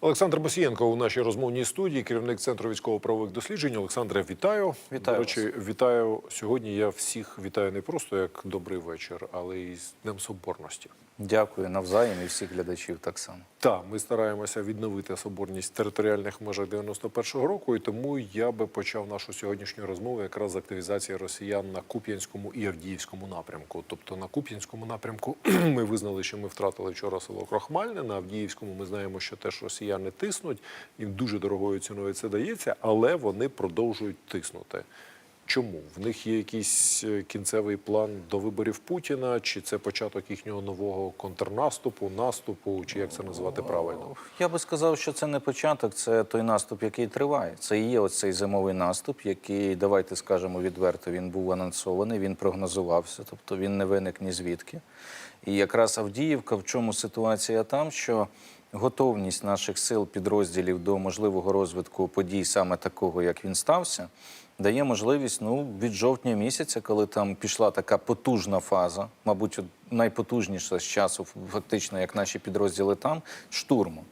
Олександр Босієнко у нашій розмовній студії, керівник центру військово-правових досліджень. Олександре, вітаю. Вітаю До речі, вітаю сьогодні. Я всіх вітаю не просто як добрий вечір, але й з Днем Соборності. Дякую навзаєм і всіх глядачів так само. Так, ми стараємося відновити соборність територіальних межах 91-го року, і тому я би почав нашу сьогоднішню розмову якраз з активізації росіян на Куп'янському і Авдіївському напрямку. Тобто на Куп'янському напрямку ми визнали, що ми втратили вчора село Крохмальне. На Авдіївському ми знаємо, що теж росіяни тиснуть, їм дуже дорогою ціною це дається, але вони продовжують тиснути. Чому в них є якийсь е, кінцевий план до виборів Путіна, чи це початок їхнього нового контрнаступу, наступу, чи як це називати правильно? Я би сказав, що це не початок, це той наступ, який триває. Це і є оцей зимовий наступ, який, давайте скажемо відверто, він був анонсований, він прогнозувався, тобто він не виник ні звідки. І якраз Авдіївка, в чому ситуація там, що готовність наших сил підрозділів до можливого розвитку подій саме такого, як він стався, дає можливість ну, від жовтня місяця, коли там пішла така потужна фаза, мабуть, найпотужніша з часу, фактично, як наші підрозділи там, штурму.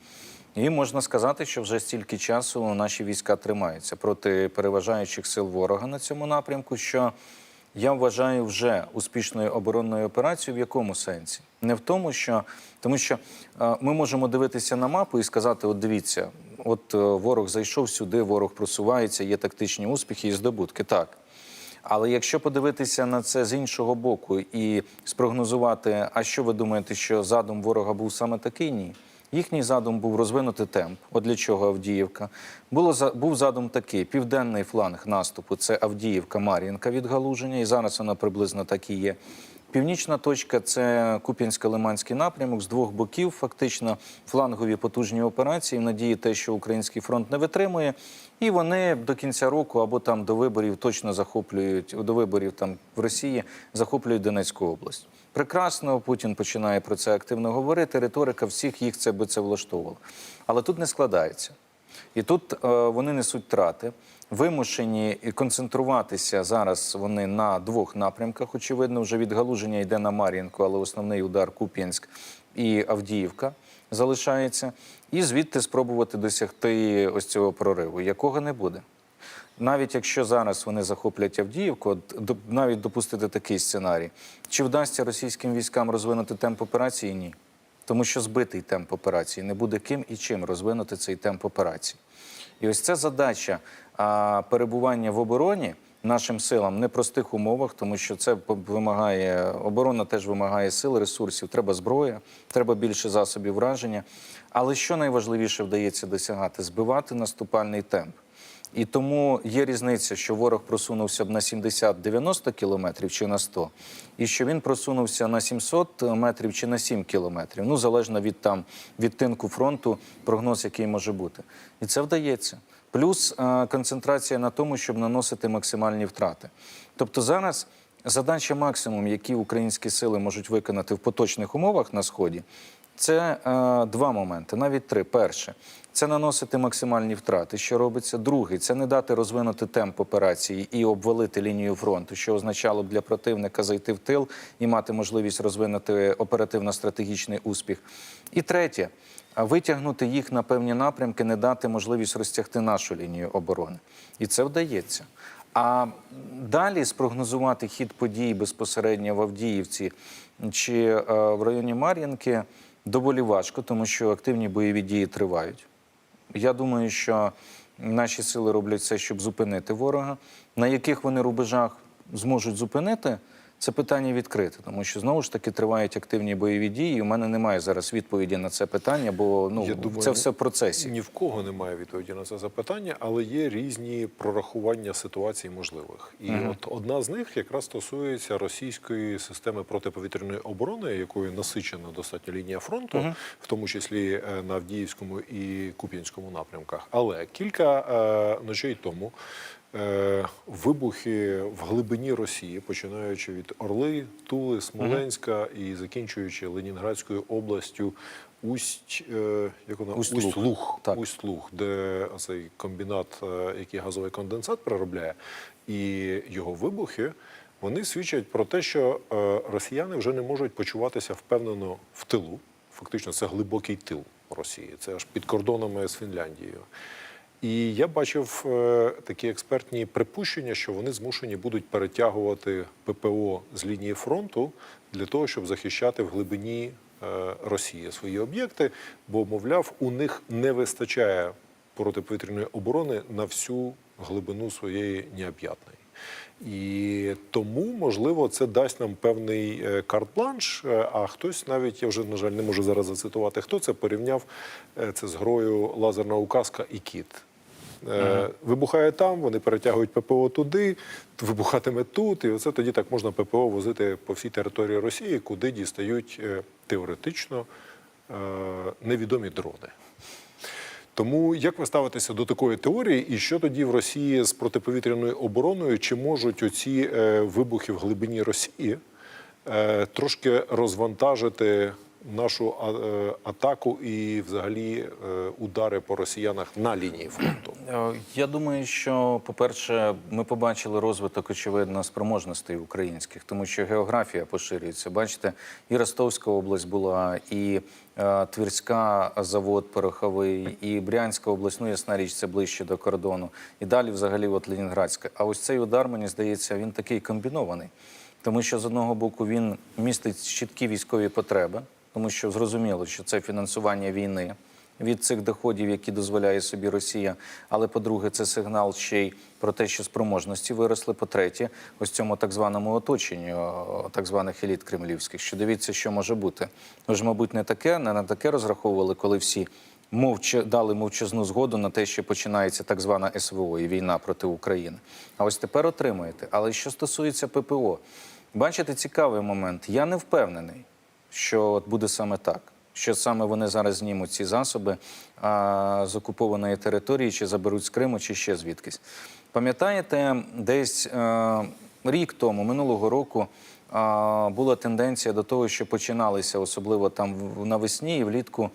І можна сказати, що вже стільки часу наші війська тримаються проти переважаючих сил ворога на цьому напрямку. Що я вважаю вже успішною оборонною операцією в якому сенсі? Не в тому, що тому що е, ми можемо дивитися на мапу і сказати: от дивіться, от е, ворог зайшов сюди, ворог просувається, є тактичні успіхи і здобутки. Так. Але якщо подивитися на це з іншого боку і спрогнозувати, а що ви думаєте, що задум ворога був саме такий? Ні. Їхній задум був розвинути темп. От для чого Авдіївка. Було був задум такий: південний фланг наступу це Авдіївка, Мар'їнка від Галуження, і зараз вона приблизно так і є. Північна точка це Куп'янсько-Лиманський напрямок з двох боків. Фактично флангові потужні операції. В надії те, що український фронт не витримує, і вони до кінця року або там до виборів точно захоплюють до виборів там в Росії, захоплюють Донецьку область. Прекрасно, Путін починає про це активно говорити. Риторика всіх їх це би це влаштовувала. Але тут не складається. І тут е, вони несуть втрати, вимушені концентруватися зараз вони на двох напрямках. Очевидно, вже від Галуження йде на Мар'їнку, але основний удар Куп'янськ і Авдіївка залишається. І звідти спробувати досягти ось цього прориву, якого не буде. Навіть якщо зараз вони захоплять Авдіївку, навіть допустити такий сценарій, чи вдасться російським військам розвинути темп операції? Ні. Тому що збитий темп операції не буде ким і чим розвинути цей темп операції. І ось це задача а, перебування в обороні нашим силам в непростих умовах, тому що це вимагає оборона, теж вимагає сил, ресурсів. Треба зброя, треба більше засобів враження. Але що найважливіше вдається досягати? Збивати наступальний темп. І тому є різниця, що ворог просунувся б на 70-90 кілометрів чи на 100, і що він просунувся на 700 метрів чи на 7 кілометрів. Ну, залежно від там відтинку фронту, прогноз, який може бути. І це вдається. Плюс е, концентрація на тому, щоб наносити максимальні втрати. Тобто зараз задача максимум, які українські сили можуть виконати в поточних умовах на сході, це е, два моменти, навіть три. Перше це наносити максимальні втрати, що робиться. Другий це не дати розвинути темп операції і обвалити лінію фронту, що означало б для противника зайти в тил і мати можливість розвинути оперативно-стратегічний успіх. І третє витягнути їх на певні напрямки, не дати можливість розтягти нашу лінію оборони. І це вдається. А далі спрогнозувати хід подій безпосередньо в Авдіївці чи е, в районі Мар'їнки доволі важко, тому що активні бойові дії тривають. Я думаю, що наші сили роблять все, щоб зупинити ворога. На яких вони рубежах зможуть зупинити, це питання відкрите, тому що знову ж таки тривають активні бойові дії. і У мене немає зараз відповіді на це питання, бо ну Я думаю, це все в процесі. Ні в кого немає відповіді на це запитання, але є різні прорахування ситуацій можливих. І от одна з них якраз стосується російської системи протиповітряної оборони, якою насичена достатньо лінія фронту, в тому числі е, на Авдіївському і Куп'янському напрямках. Але кілька е, ночей тому. Е, Вибухи в глибині Росії, починаючи від Орли, Тули, Смоленська і закінчуючи Ленінградською областю, Усть, е, як вона Усть-Луг. Усть-Луг, Так. Усть-Луг, де цей комбінат, е, який газовий конденсат переробляє, і його вибухи. Вони свідчать про те, що росіяни вже не можуть почуватися впевнено в тилу, фактично це глибокий тил Росії. Це аж під кордонами з Фінляндією. І я бачив е, такі експертні припущення, що вони змушені будуть перетягувати ППО з лінії фронту для того, щоб захищати в глибині е, Росії свої об'єкти, бо, мовляв, у них не вистачає протиповітряної оборони на всю глибину своєї необ'ятної. І тому, можливо, це дасть нам певний е, карт-бланш. е, А хтось навіть, я вже, на жаль, не можу зараз зацитувати, хто це порівняв е, це з грою лазерна указка і кіт. Е, Вибухає там, вони перетягують ППО туди, вибухатиме тут, і оце тоді так можна ППО возити по всій території Росії, куди дістають теоретично невідомі дрони. Тому як ви ставитеся до такої теорії, і що тоді в Росії з протиповітряною обороною? Чи можуть оці е, вибухи в глибині Росії е, трошки розвантажити нашу е, атаку і, взагалі, е, удари по росіянах на лінії фронту? Е, Я думаю, що, по-перше, ми побачили розвиток, очевидно, спроможностей українських, тому що географія поширюється. Бачите, і Ростовська область була, і Тверська завод пороховий, і Брянська область, ну ясна річ, це ближче до кордону. І далі, взагалі, от Ленінградська. А ось цей удар, мені здається, він такий комбінований. Тому що з одного боку він містить чіткі військові потреби, тому що зрозуміло, що це фінансування війни від цих доходів, які дозволяє собі Росія. Але по-друге, це сигнал ще й про те, що спроможності виросли. По-третє, ось цьому так званому оточенню так званих еліт кремлівських. Що дивіться, що може бути. Ви ж, мабуть, не таке, не на таке розраховували, коли всі мовча дали мовчазну згоду на те, що починається так звана СВО і війна проти України. А ось тепер отримуєте. Але що стосується ППО, бачите, цікавий момент. Я не впевнений, що от буде саме так. Що саме вони зараз знімуть ці засоби а, з окупованої території, чи заберуть з Криму, чи ще звідкись. Пам'ятаєте, десь а, рік тому, минулого року, була тенденція до того, що починалися, особливо там навесні і влітку,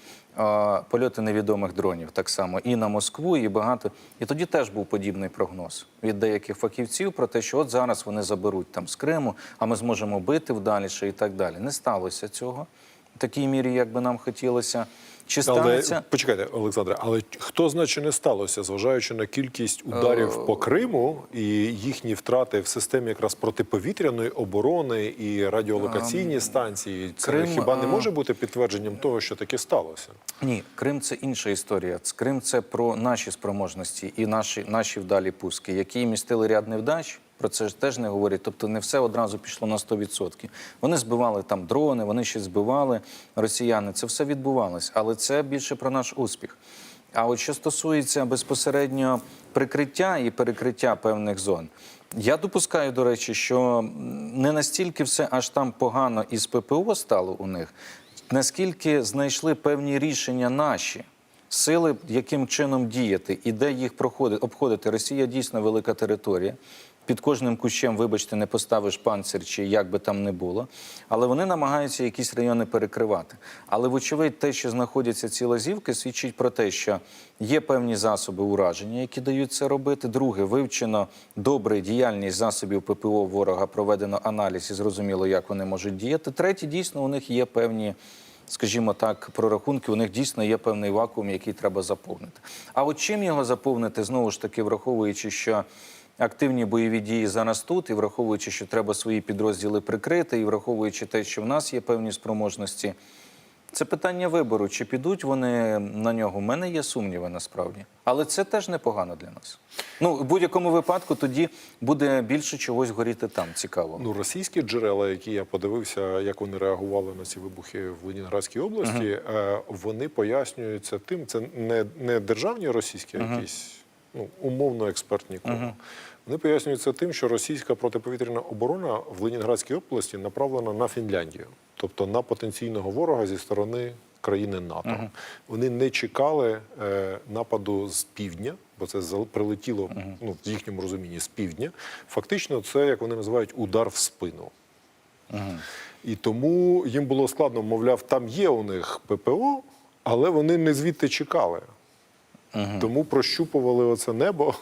польоти невідомих дронів, так само і на Москву, і багато. І тоді теж був подібний прогноз від деяких фахівців про те, що от зараз вони заберуть там з Криму, а ми зможемо бити вдаліше і так далі. Не сталося цього в такій мірі, як би нам хотілося. Чи Але почекайте, Олександре, але хто значить не сталося, зважаючи на кількість ударів по Криму і їхні втрати в системі якраз протиповітряної оборони і радіолокаційні станції, це Крим, хіба не може бути підтвердженням того, що таке сталося? Ні, Крим це інша історія. Крим це про наші спроможності і наші, наші вдалі пуски, які містили ряд невдач. Про це ж теж не говорять. Тобто не все одразу пішло на 100%. Вони збивали там дрони, вони щось збивали росіяни. Це все відбувалось, але це більше про наш успіх. А от що стосується безпосередньо прикриття і перекриття певних зон, я допускаю, до речі, що не настільки все аж там погано із ППО стало у них, наскільки знайшли певні рішення наші. Сили, яким чином діяти і де їх проходити, обходити. Росія дійсно велика територія. Під кожним кущем, вибачте, не поставиш панцир чи як би там не було. Але вони намагаються якісь райони перекривати. Але, вочевидь, те, що знаходяться ці лазівки, свідчить про те, що є певні засоби ураження, які дають це робити. Друге, вивчено добре діяльність засобів ППО ворога, проведено аналіз і зрозуміло, як вони можуть діяти. Третє, дійсно, у них є певні скажімо так, прорахунки, у них дійсно є певний вакуум, який треба заповнити. А от чим його заповнити, знову ж таки, враховуючи, що активні бойові дії зараз тут, і враховуючи, що треба свої підрозділи прикрити, і враховуючи те, що в нас є певні спроможності. Це питання вибору, чи підуть вони на нього. У мене є сумніви насправді, але це теж непогано для нас. Ну в будь-якому випадку тоді буде більше чогось горіти там. Цікаво. Ну, російські джерела, які я подивився, як вони реагували на ці вибухи в Ленінградській області, е, вони пояснюються тим, це не, не державні російські, а якісь ну, умовно експертні кола. Вони пояснюються тим, що російська протиповітряна оборона в Ленінградській області направлена на Фінляндію, тобто на потенційного ворога зі сторони країни НАТО. Вони не чекали е, нападу з півдня, бо це прилетіло ну, в їхньому розумінні з півдня. Фактично, це як вони називають удар в спину. І тому їм було складно, мовляв, там є у них ППО, але вони не звідти чекали. Тому прощупували оце небо,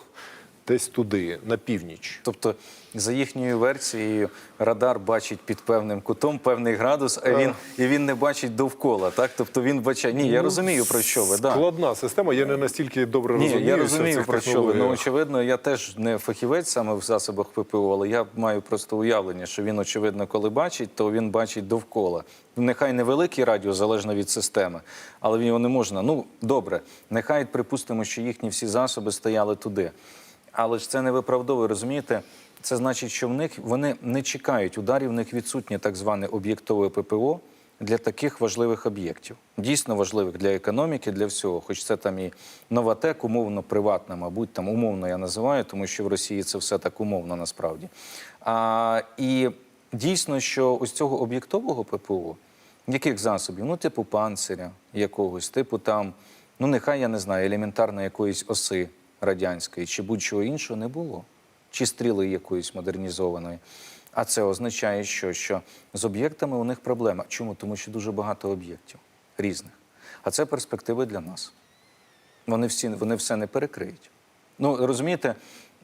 десь туди, на північ. Тобто, за їхньою версією, радар бачить під певним кутом певний градус, а він і він не бачить довкола. Так, тобто він бачить. Ні, я розумію про що ви. Да. Складна система. Я не настільки добре Ні, розумію. я розумію про що ви. Ну очевидно, я теж не фахівець саме в засобах ППО, але я маю просто уявлення, що він, очевидно, коли бачить, то він бачить довкола. Нехай невеликий радіус, залежно від системи, але його не можна. Ну добре, нехай припустимо, що їхні всі засоби стояли туди. Але ж це не виправдовує, розумієте? Це значить, що в них вони не чекають ударів, в них відсутнє так зване об'єктове ППО для таких важливих об'єктів. Дійсно важливих для економіки, для всього. Хоч це там і новатек, умовно приватна, мабуть, там умовно я називаю, тому що в Росії це все так умовно насправді. А, і дійсно, що ось цього об'єктового ППО, яких засобів? Ну, типу панциря якогось, типу там, ну нехай я не знаю, елементарно якоїсь оси радянської чи будь-чого іншого не було. Чи стріли якоїсь модернізованої. А це означає, що, що з об'єктами у них проблема. Чому? Тому що дуже багато об'єктів різних. А це перспективи для нас. Вони, всі, вони все не перекриють. Ну, розумієте,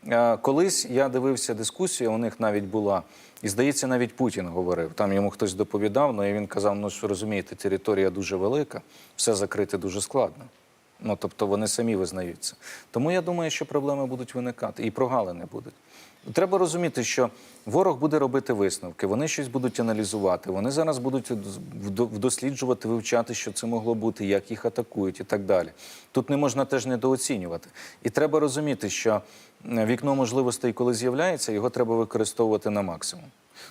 е, колись я дивився дискусію, у них навіть була, і здається, навіть Путін говорив. Там йому хтось доповідав, ну і він казав: ну що розумієте, територія дуже велика, все закрити дуже складно. Ну, тобто вони самі визнаються. Тому я думаю, що проблеми будуть виникати і прогалини будуть. Треба розуміти, що ворог буде робити висновки, вони щось будуть аналізувати, вони зараз будуть вдосліджувати, вивчати, що це могло бути, як їх атакують і так далі. Тут не можна теж недооцінювати. І треба розуміти, що е, вікно можливостей, коли з'являється, його треба використовувати на максимум.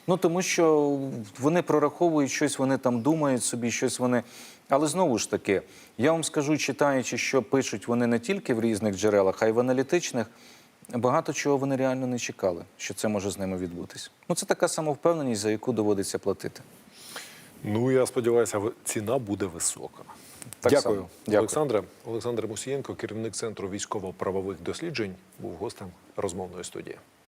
Ну тому що вони прораховують щось, вони там думають собі, щось вони. Але знову ж таки, я вам скажу, читаючи, що пишуть вони не тільки в різних джерелах, а й в аналітичних, багато чого вони реально не чекали, що це може з ними відбутись. Ну це така самовпевненість, за яку доводиться платити. Ну я сподіваюся, ціна буде висока. Так Дякую, само. Дякую. Олександре. Олександр Мусієнко, керівник центру військово-правових досліджень, був гостем розмовної студії.